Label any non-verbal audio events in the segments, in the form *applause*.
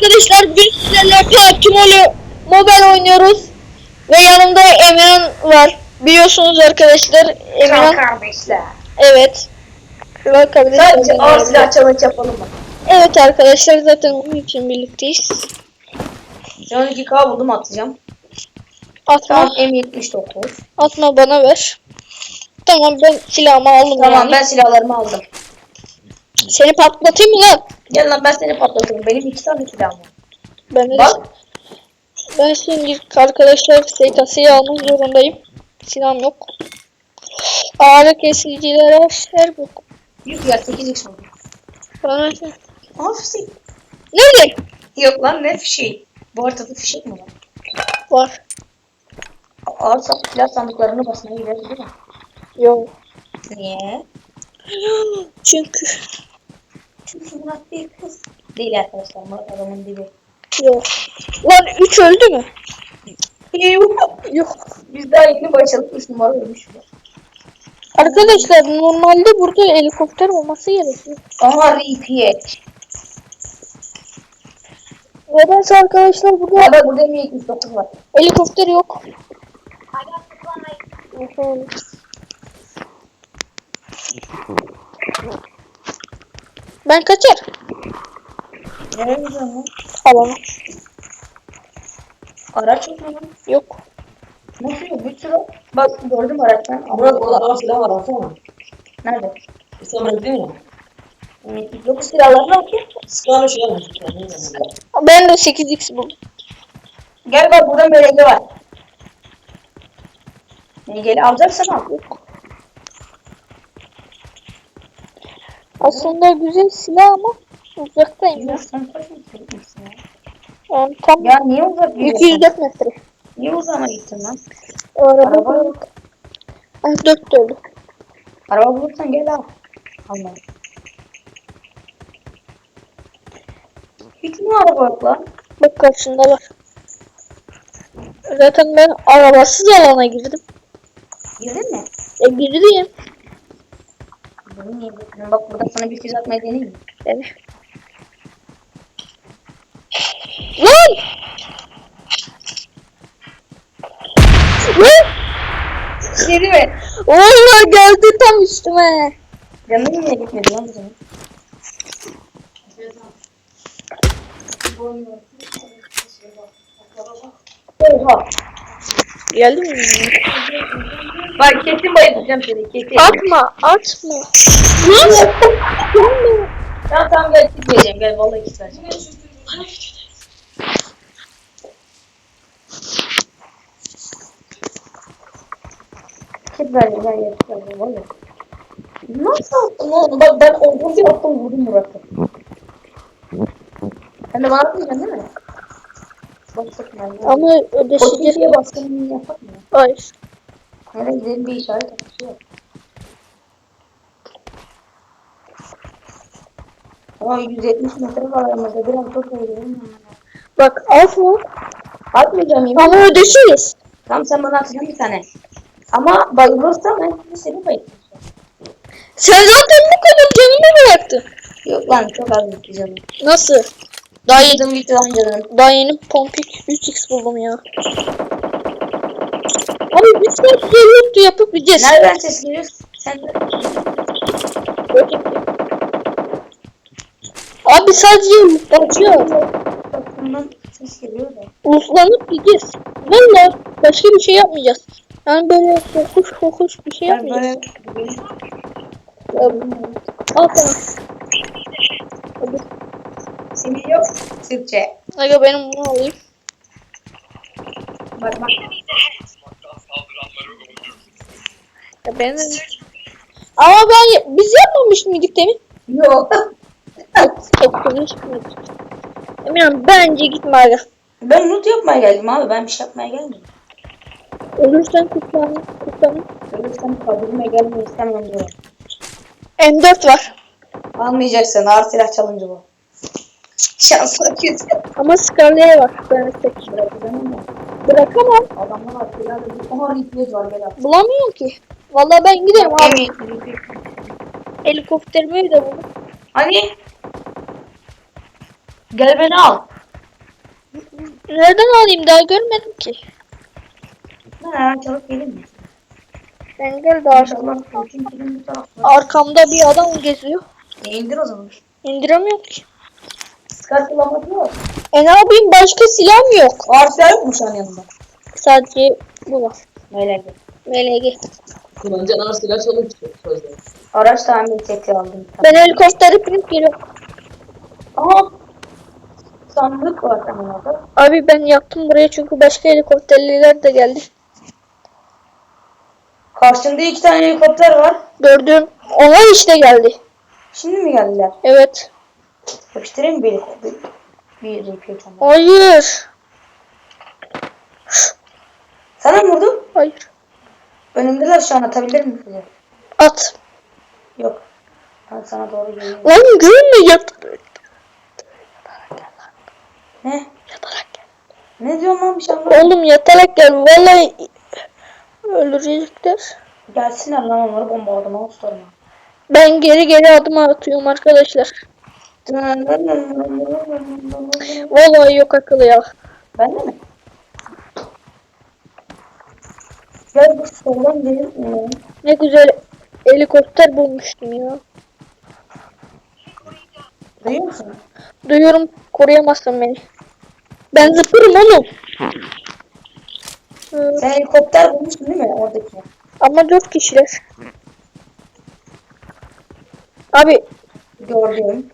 Arkadaşlar bugün sizlerle PUBG Mobile Mobile oynuyoruz. Ve yanımda Emirhan var. Biliyorsunuz arkadaşlar Emirhan. kardeşler. Evet. Şurada kardeşler Sadece ağır oynuyor. silah challenge yapalım mı? Evet arkadaşlar zaten bunun için birlikteyiz. Şu 2K buldum atacağım. Atma, Tamam M79. atma bana ver. Tamam ben silahımı aldım Tamam yani. ben silahlarımı aldım. Seni patlatayım mı lan? Gel lan ben seni patlatırım. Benim iki tane silahım var. Ben de Bak. ben şimdi arkadaşlar SKS'yi almak zorundayım. Silahım yok. Ağrı kesiciler her bu. Yük ya 8x oldu. Bana Aa fişek. Nerede? Yok lan ne fişeği? Bu haritada fişek mi var? Var. Ağır silah sandıklarını basmaya gidiyoruz değil mi? Yok. Niye? Çünkü Çünkü Murat bir kız. Değil arkadaşlar Murat adamın dibi. yok. Lan 3 öldü mü? Yok. Yok. Biz daha yeni başladık 3 numara ölmüş. Arkadaşlar normalde burada helikopter olması gerekiyor. Aha repeat. Nedense arkadaşlar burada Ya bak burada M79 var. helikopter yok. Ben kaçar. Nereye gidiyorsun lan? Alana. Araç yok mu lan? Yok. Nasıl yok? Bir sürü. Bak gördüm araçtan. Murat orada adam silah var alsana. Nerede? İstemez değil mi? Yok silahlarını atıyor. Sıkanı şey yapmış. Ben de 8x buldum. Gel bak burada MLG var. MLG alacaksan al. Aslında güzel silah ama uzaktayım ya. Sen kaç metre gitmişsin ya? Yani tam Ya niye uzak gidiyorsun? 204 metre. Niye uzağına gittin lan? Araba, Araba yok. Ay 4 de oldu. Araba bulursan gel al. Alma. Hiç mi araba yok lan? Bak karşında var. Zaten ben arabasız alana girdim. Girdin mi? E girdim. Niye? Bak burada sana bir füze atmayı mi? Yani. Lan! Yedi mi? Oğlum geldi tam üstüme. Canım niye gitmedi lan senin? Oha. Geldi mi? Bak kesin bayılacağım seni kesin. Atma, atma. Lan! Tamam tamam gel gitmeyeceğim gel vallahi. Kit verdim ben yedik verdim vallahi. Nasıl attın oğlum? Bak ben orada bir attım vurdum Murat'ı. Sen de bana atmayacaksın değil mi? Ama O baskını yapak mı? Hayır. Nereye gidelim bir işaret atıyor. Ama 170 metre var aramızda biraz çok eğlenelim. Bak atma. Atmayacağım yemin Ama ödeşiriz. Tamam sen bana atacaksın bir tane. Ama bayılırsan ben şimdi seni bayılacağım. Sen zaten bu kadar canımı bıraktın. Yok lan çok az bitti canım. Nasıl? Daha yeni, bitti lan canım. daha yeni pompik 3x buldum ya. Abi bir saat yoktu yapıp gideceğiz. Nereden ses geliyor? Sen de... Abi sadece bakıyor. Bundan ses geliyor da. Uslanıp gideceğiz. Valla başka bir şey yapmayacağız. Yani böyle fokuş fokuş bir şey Ben yapmayacağız. böyle... Al sana. Türkçe. Aga benim bunu alayım. Bak bak. Ya ben Ama ben biz yapmamış mıydık demin? Yok. Etkilemiş miydik? Emirhan bence gitme aga. Ben loot yapmaya geldim abi. Ben bir şey yapmaya gelmedim. Ölürsen kutlanın. Kutlanın. Ölürsem kabrime gelmeyi istemem diyor. M4 var. Almayacaksın. Ağır silah çalınca bu. Şansla kötü. Ama Scarlet var. Ben tek. Bırakamam. Adamlar bir aha replay var gel abi. Bulamıyorum ki. Vallahi ben giderim abi. Helikopterimi de buldum. Hani? Gel beni al. Nereden alayım daha görmedim ki. Ha, çabuk gelin mi? Ben gel daha tarafta. Arkamda bir adam geziyor. E, indir o zaman. İndiremiyorum ki. Scar kullanmak yok. E ne yapayım başka silahım yok. Yok mu şu an yanında? Sadece bu var. Öyle. MLG. Kullanacağın ağır silah çıkıyor sözde. Araç tamir seti aldım. Ben helikopteri binip geliyorum. Ama sandık var hemen orada. Abi ben yaktım buraya çünkü başka helikopterliler de geldi. Karşında iki tane helikopter var. Gördüm. Onlar işte geldi. Şimdi mi geldiler? Evet. Yapıştırayım bir helikopter. Bir repeat ama. Hayır. Sana mı vurdum? Hayır. Önümdeler şu an atabilir miyim size? At. Yok. Ben sana doğru geliyorum. Lan gülme yat. Ne? Yatarak gel. Ne diyorsun lan bir şey anlamadım. Oğlum yatarak gel. Vallahi öldürecekler. Gelsinler lan onları bombalama tutarım. Ben geri geri adım atıyorum arkadaşlar. Vallahi yok akıllı ya. Ben de mi? Gel bu soldan gelin. Ee, Ne güzel helikopter bulmuştum ya. Duyuyor musun? Duyuyorum koruyamazsın beni. Ben zıplarım oğlum. Sen helikopter bulmuştun değil mi oradaki? ama dört kişiler. Abi Gördüm.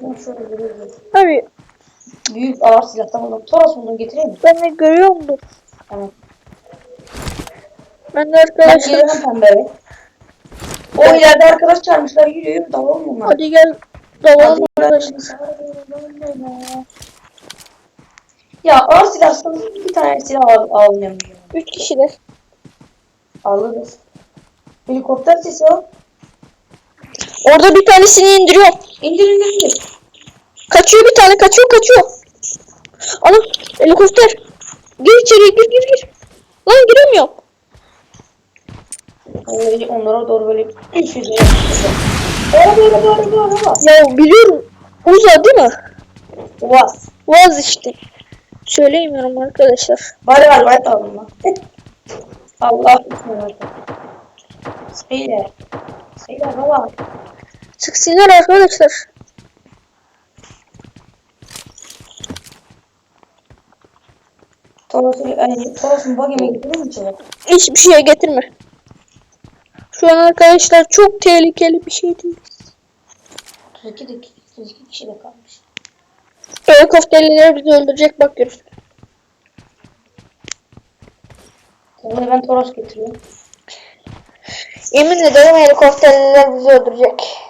Neyse şöyle abi Büyük ağır silah tamam. Toros buldum getireyim mi? ben de görüyorum. Tamam. Ben de Ben arkadaşlar. geliyorum pembeye. O ileride arkadaş çağırmışlar yürü yürü dalalım onlar. Hadi gel dalalım arkadaşlar. Ya ağır silah sana bir tane silah al, almayalım. Üç kişiler. Alırız. Helikopter sesi o. Orada bir tanesini indiriyor. İndir indir indir. Kaçıyor bir tane kaçıyor kaçıyor. Ana helikopter. Gir içeri gir gir gir. Lan giremiyorum. Öyle onlara doğru böyle yüze Araba araba araba araba. Ya biliyorum. Uza değil mi? Vaz. Vaz işte. Söyleyemiyorum arkadaşlar. Bari var bari aldım lan. Allah bismillah. Beyler baba. Sıksınlar arkadaşlar. Toros'u, yani Toros'un bagime getirir mi çabuk? Hiçbir şeye getirme. Şu an arkadaşlar çok tehlikeli bir şey değil. 32 de 32 kişi de kalmış. Helikopterliler bizi öldürecek bak görürsün. Şimdi ben Toros getiriyorum. Yemin ederim helikopterliler bizi öldürecek.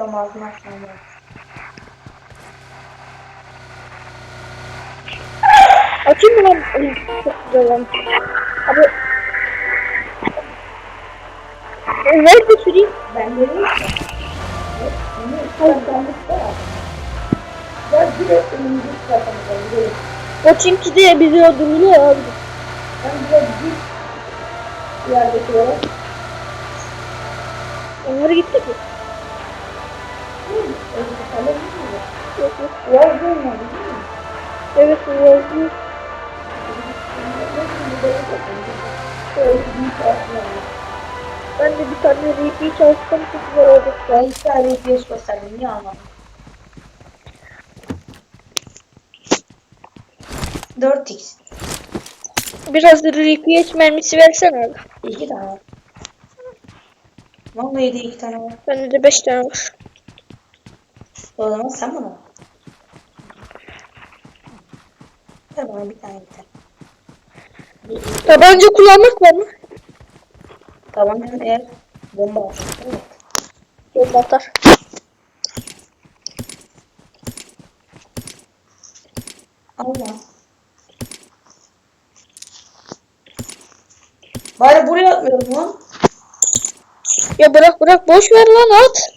An ağzını açmam lazım. Açayım mı lan? Çok güzel lan. Abi. Nerede süreyim? Ben. Gidelim. O çünkü de bizi öldürüyor abi. Ben biraz git. Yerdekilere. Onları gitti mi? Yaz değil mi? Evet yazdı. Ben de bir tane repeat çalışsam çok güzel olacak. Ben iki tane ihtiyaç gösterdim. Niye almadın? Dört x Biraz da repeat mermisi versene abi. İki tane var. Vallahi de iki tane var. Bende de 5 tane var. O zaman sen bana ver. Ver bana bir tane yeter. Tabanca kullanmak var mı? Tabancanın eğer bomba atacak. Evet. Yok atar. Allah. Bari buraya atmıyorum lan. Ya bırak bırak boş ver lan at.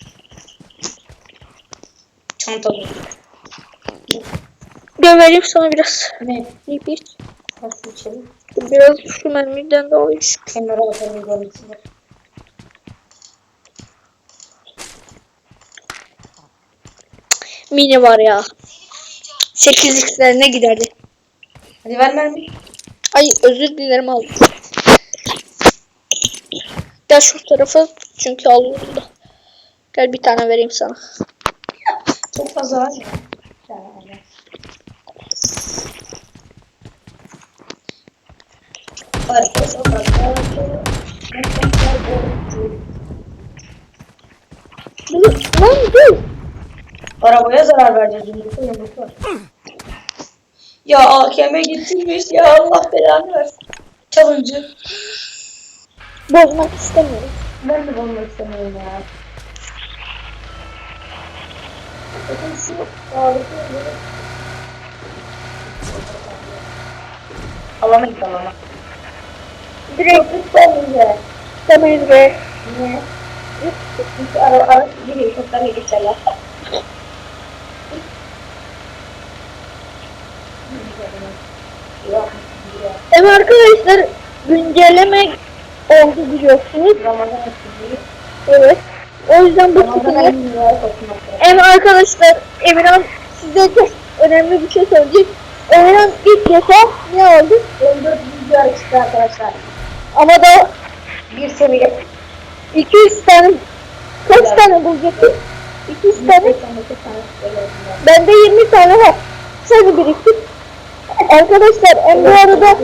Çantada. Ben vereyim sana biraz. Ne? Repeat. Nasıl içeri? Biraz şu mermiden de alayım. Kenara atalım görüntüleri. mini var ya. 8x'lerine giderdi. Hadi ver mermi. Ay özür dilerim aldım. Gel şu tarafa çünkü alıyorum da. Gel bir tane vereyim sana. Çok fazla var ya. Yani. Lan dur. Arabaya zarar vereceğiz yumrukta yumruk var. Ya AKM getirmiş ya Allah belanı versin. Çalıncı. Bozmak istemiyorum. Ben de bulmak istemiyorum ya. Bakın şu ağrıtı Alamayız alamayız. Direkt Lütfen istemeyiz be. Niye? Çünkü ara ara bir helikopterle geçerler. Evet arkadaşlar güncelleme oldu biliyorsunuz. Evet. O yüzden bu koşmak. Evet arkadaşlar Emirhan size çok önemli bir şey söyleyecek. Emirhan ilk defa ne oldu? 14 video arkadaşlar. Ama da Bir seviye. 200 tane kaç tane bulacaktın? 200 tane. Bende 20 tane var. Şöyle biriktir. Arkadaşlar en bu arada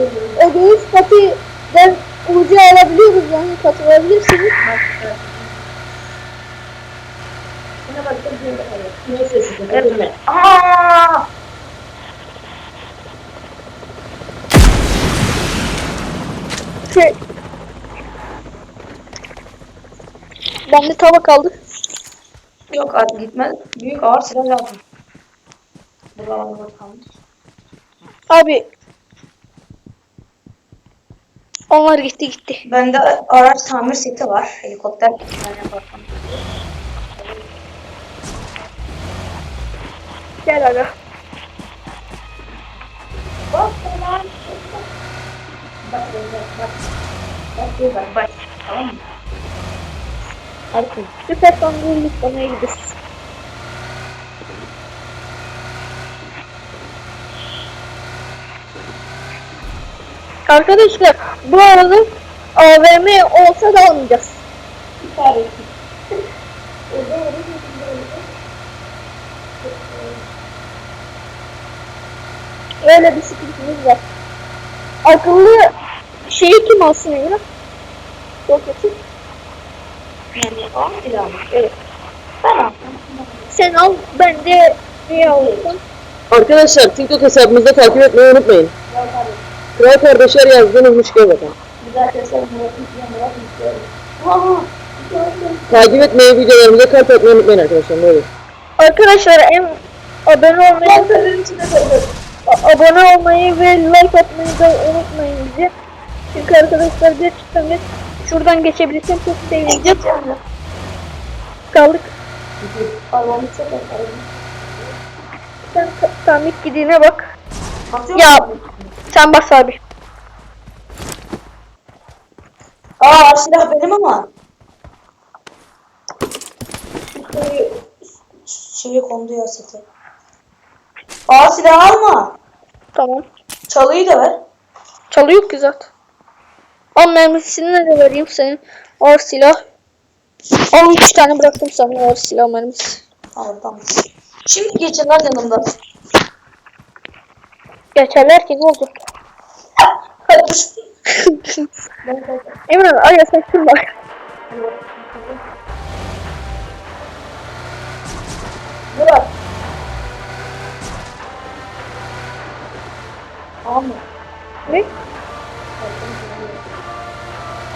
ödeyiz katiden ucu alabiliyoruz yani katılabilirsiniz. Şuna bak çok güzel oluyor. Ne sesi? Dedim mi? Aa! Şey, bende tava kaldı. Yok artık gitmez. Büyük ağır silah lazım. Bu zamanda kalmış. Abi onlar gitti gitti. Bende araç tamir seti var. Helikopter ben yaparsam. Gel aga. Bak lan. Bak bak bak. Bak bak bak. Tamam mı? Artık süper yıklamaya gidiyoruz. Arkadaşlar bu arada AVM olsa da almayacağız. Tane. Öyle bir sıkıntımız var. Akıllı şeyi kim alsın Emre? Roketi. Yani o silah mı? Evet. Aldım. Sen al ben de neyi alırsam. Arkadaşlar TikTok hesabımızda takip etmeyi unutmayın. Kral kardeşler yazdığınız müşkül bakın. Takip etmeyi, videolarımıza kalp etmeyi unutmayın arkadaşlar. Ne olur. Arkadaşlar en abone olmayı abone olmayı ve like atmayı da unutmayın bizi. Çünkü arkadaşlar gerçekten de şuradan geçebilirsem çok sevineceğim. Kaldık. Parmağımı çeker. Sen ta- tamik gidiğine bak. Atıyor Ya. musun? Sen bas abi. Aa silah benim ama. Şeye kondu ya sete. Aa silah alma. Tamam. Çalıyı da ver. Çalı yok ki zaten. Al mermisini de vereyim senin. Ağır silah. Al 3 tane bıraktım sana ağır silah mermisi. Tamam. Şimdi geçin lan yanımda. Geçerler ki ne dur. *laughs* Emre araya sen kim var? Murat. Ne?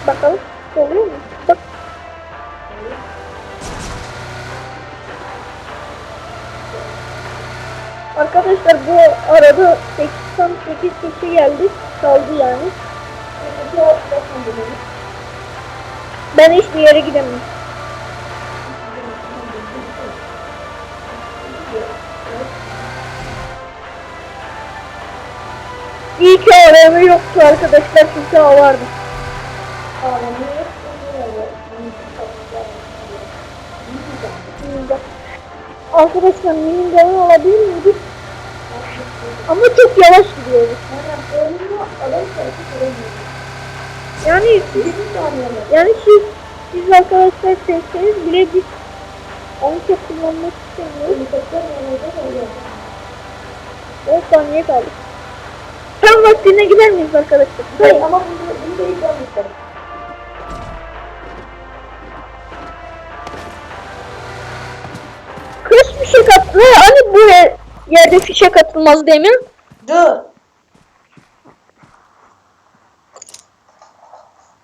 Bakalım. Oluyor mu? Bak. Arkadaşlar bu arada 88 kişi geldi. Kaldı yani. Ben hiçbir yere gidemem. İyi ki AVM yoktu arkadaşlar çünkü o vardı. Bak. Arkadaşlar minin devam alabilir miydik? Ama çok yavaş gidiyoruz. Yani yani siz, siz arkadaşlar seçseniz bile biz onu çok kullanmak istemiyoruz. 10 saniye kaldı. Tam vaktine gider miyiz arkadaşlar? Hayır. Ama bunu, bunu da ilk Kız fişek attı. Hani bu yer- yerde fişek atılmaz mi? Dur.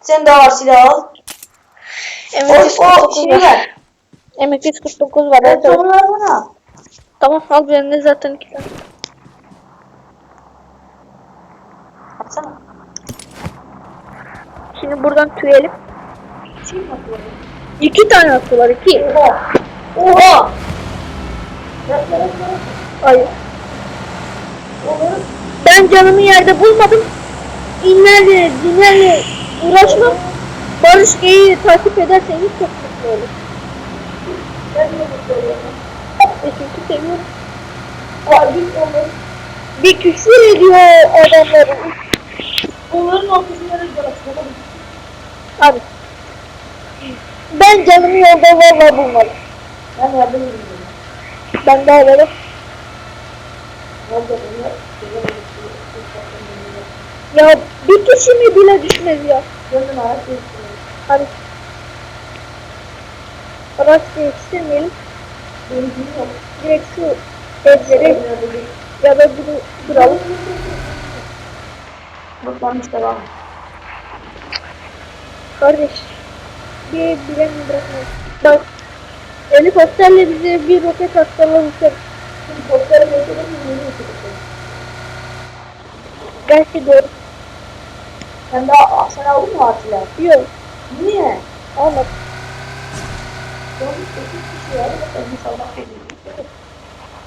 Sen de var silah al. O, Emekli o 49 şeyi var. ver. Emekli 49 var. Evet, Evet. bana. Tamam al bende zaten iki tane. Atsana. Şimdi buradan tüyelim. Şey mi atıyorum? İki tane attılar iki. Oha. Oha. Hayır. Ben canımı yerde bulmadım. İnlerle, dinlerle uğraşmam. Barış Gey'i takip ederseniz çok mutlu olur. Ben de. E çünkü seviyorum. Bir olur. Bir küfür ediyor adamları. Onların ortasında da. Abi. Ben canımı yolda valla bulmadım. Ben yardım edeyim. Ben de alalım. Ben de bunu güzel bir Ya bir kişi mi bile düşmez ya. Hadi. Araç değiştirmeyelim. Direkt şu evleri ya da bunu duralım. Bıklanmış devam. Kardeş. Bir bile mi bırakmayız? Bak. Helikopterle bize bir roket atsalar uçar. Helikoptere geçelim mi? Yeni helikopter. Gerçi doğru. Sen daha sen aldın mı Atilla? Yok. Niye? Almadım. Son 8 kişi var. Ben inşallah geliyor.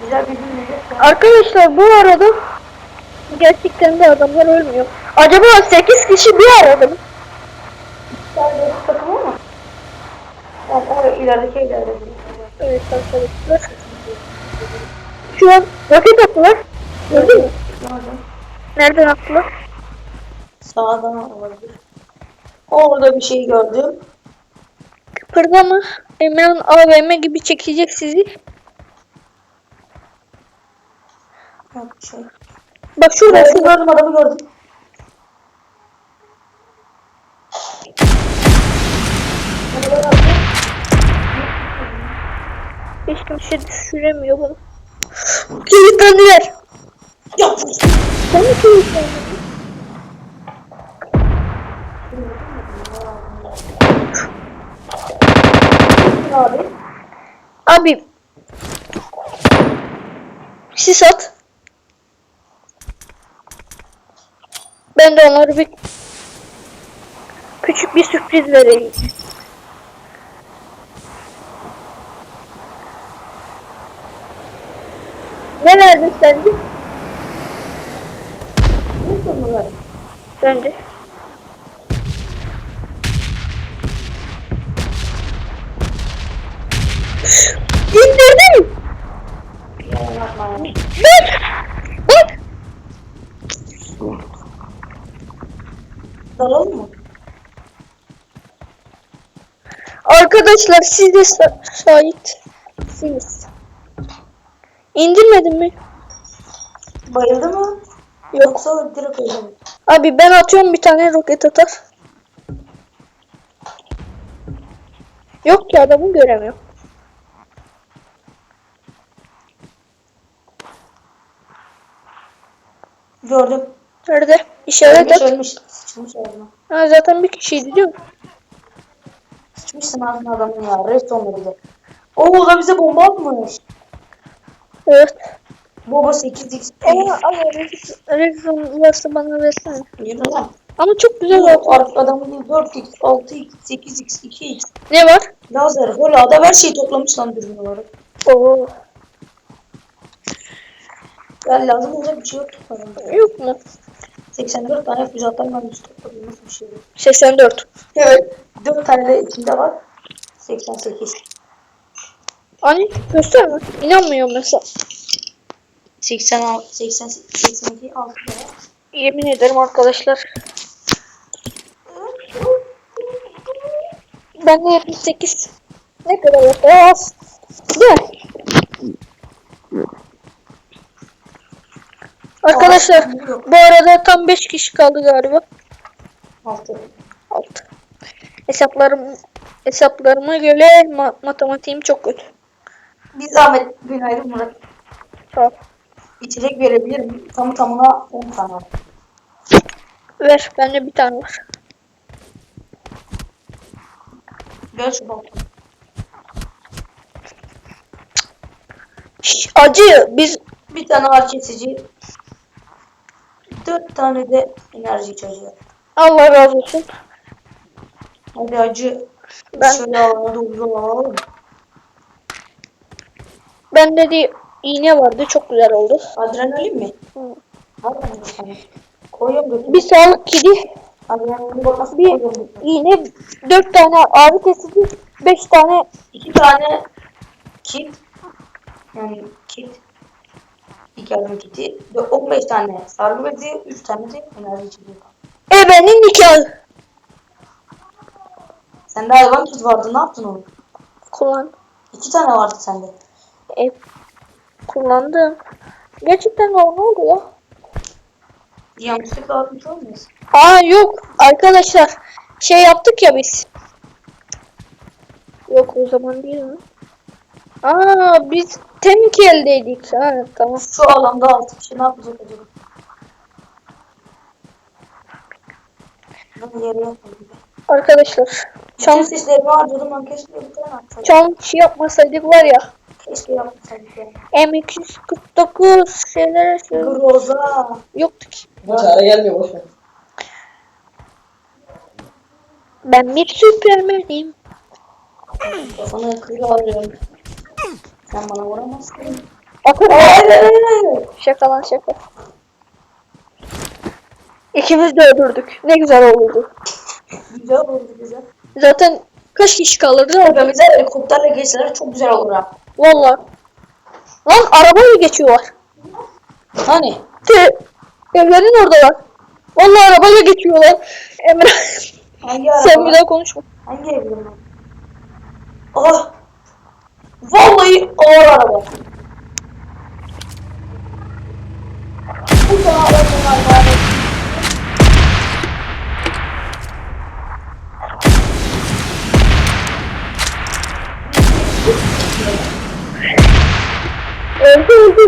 Güzel bir gün miydi? Arkadaşlar bu arada gerçekten de adamlar ölmüyor. Acaba 8 kişi bir arada mı? Sen de takım ama. Yani o ilerideki evlerde. Şu an roket attılar. Gördün mü? Nereden attılar? Sağdan olabilir. Orada bir şey gördüm. Kıpırdama. Emirhan AVM gibi çekecek sizi. Yok şey. Bak şurada Evet, gördüm adamı gördüm. Hiç kimse düşüremiyor bunu. Kilitlendiler. Ya Sen mi kilitlendin? abi. Abi. Sis at. Ben de onlara bir küçük bir sürpriz vereyim. Ne verdin sence? Ne sorunu var? Bence. İndirdim. Bak. Bak. Dalalım mı? Arkadaşlar siz de sa- şahitsiniz. İndirmedin mi? Bayıldı mı? Yok. Yoksa direkt öldü mü? Abi ben atıyorum bir tane roket atar. Yok ki adamı göremiyorum. Gördüm. Nerede? İşaret Ölmüş at. ölmüş. Sıçmış ağzına. Ha, zaten bir kişiydi değil mi? Sıçmışsın ağzına adamın ya. Rest olma bir de. Oo da bize bomba atmış. Evet. Baba 8x. Ama ama Rezon varsa bana versene. Yürü lan. Ama çok güzel oldu. değil 4x, 6x, 8x, 2x. Ne var? Lazer, hola da her şeyi toplamış lan dürbün olarak. Oo. Ya lazım olacak bir şey yok tutarım. Yok mu? 84 tane füze atar ben üstü topladım nasıl bir şey yok. 84. Evet. 4 tane de içinde var. 88. Hani gösterme. İnanmıyorum mesela. 86, 80, 82, 6 lira. Yemin ederim arkadaşlar. Ben de 78. Ne kadar. Değil mi? Arkadaşlar bu arada tam 5 kişi kaldı galiba. 6. 6. Hesaplarım hesaplarıma göre ma- matematiğim çok kötü. Bir zahmet günaydın Murat. Tamam. İçecek verebilirim. Tamı tamına 10 tane var. Ver bende bir tane var. Gel şu balkona. Şş, acı biz Bir tane ağrı kesici. 4 tane de enerji içeceği. Allah razı olsun. Hadi acı. Ben- Şöyle alalım, doğru alalım. Bende de iğne vardı çok güzel oldu. Adrenalin mi? Hı. Koyuyorum. Bir sağlık Adrenalin bakması bir koyuyorum iğne, dört tane ağrı kesici, beş tane 2 tane kit. Yani kit. İlk yardım kiti. Ve 15 tane sargı bezi, 3 tane de enerji içeceği. ebenin nikahı Sende hayvan kit vardı. Ne yaptın onu? kullan. 2 tane vardı sende. E, kullandım. Gerçekten ne oldu ya? Yanlışlıkla atmış olmuyorsun. Aa yok arkadaşlar şey yaptık ya biz. Yok o zaman değil mi? Aa biz teniki eldeydik. Ha tamam. Şu alanda altı kişi ne yapacak acaba? Arkadaşlar çam, seslerimi harcadım çam şey yapmasaydık var ya. Keşke yapmasaydık ya. M249 şeyler şey Groza. yoktu ki. Çare gelmiyor boş ver. Ben bir süpermenim. Kafanı kıyı alıyorum. Sen bana vuramazsın. Akın Hayır hayır hayır. Şaka lan şaka. İkimiz de öldürdük. Ne güzel olurdu. Güzel olurdu güzel. Zaten kaç kişi kalırdı? Tepemize helikopterle geçseler çok güzel olur ha. Vallahi. Lan arabayla geçiyorlar. Hani? Te, evlerin oradalar. Vallahi arabayla geçiyorlar. Emre Hangi araba? *laughs* sen bir daha konuşma. Hangi lan? Ah! Vallahi ağır araba. Bu da arabanın araba.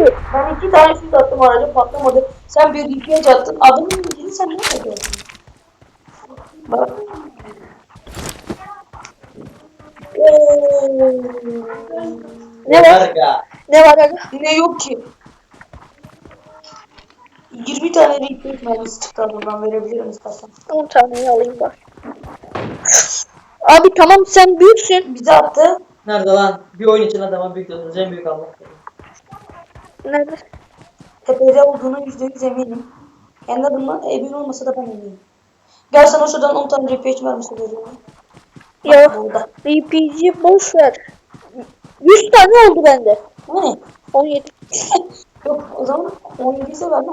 Öldü. Ben iki tane füze attım araca patlamadı. Sen bir yıkayıcı attın. Adamın ilgili sen ne yapıyorsun? Bak. Oo. Ne var? Ne var aga? Ne yok ki? 20 tane repeat mermisi çıktı adamdan verebilirim istersen. 10 taneyi alayım bak. Abi tamam sen büyüksün. Bize attı. Nerede lan? Bir oyun için adama büyük diyorsunuz. En büyük Allah. Nerede? Tepede olduğuna %100 eminim. Kendi adımdan emin olmasa da ben eminim. Gel sana şuradan 10 tane repeat mermisi veriyorum. Ya. RPG boş ver. 100 tane oldu bende. Hani? 17. *laughs* Yok o zaman 17 ise verme.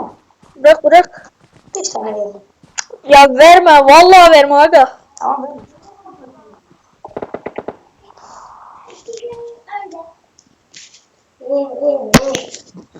Bırak bırak. 5 tane verdim. Ya verme vallahi verme aga. Tamam verme. 응, 응, 응.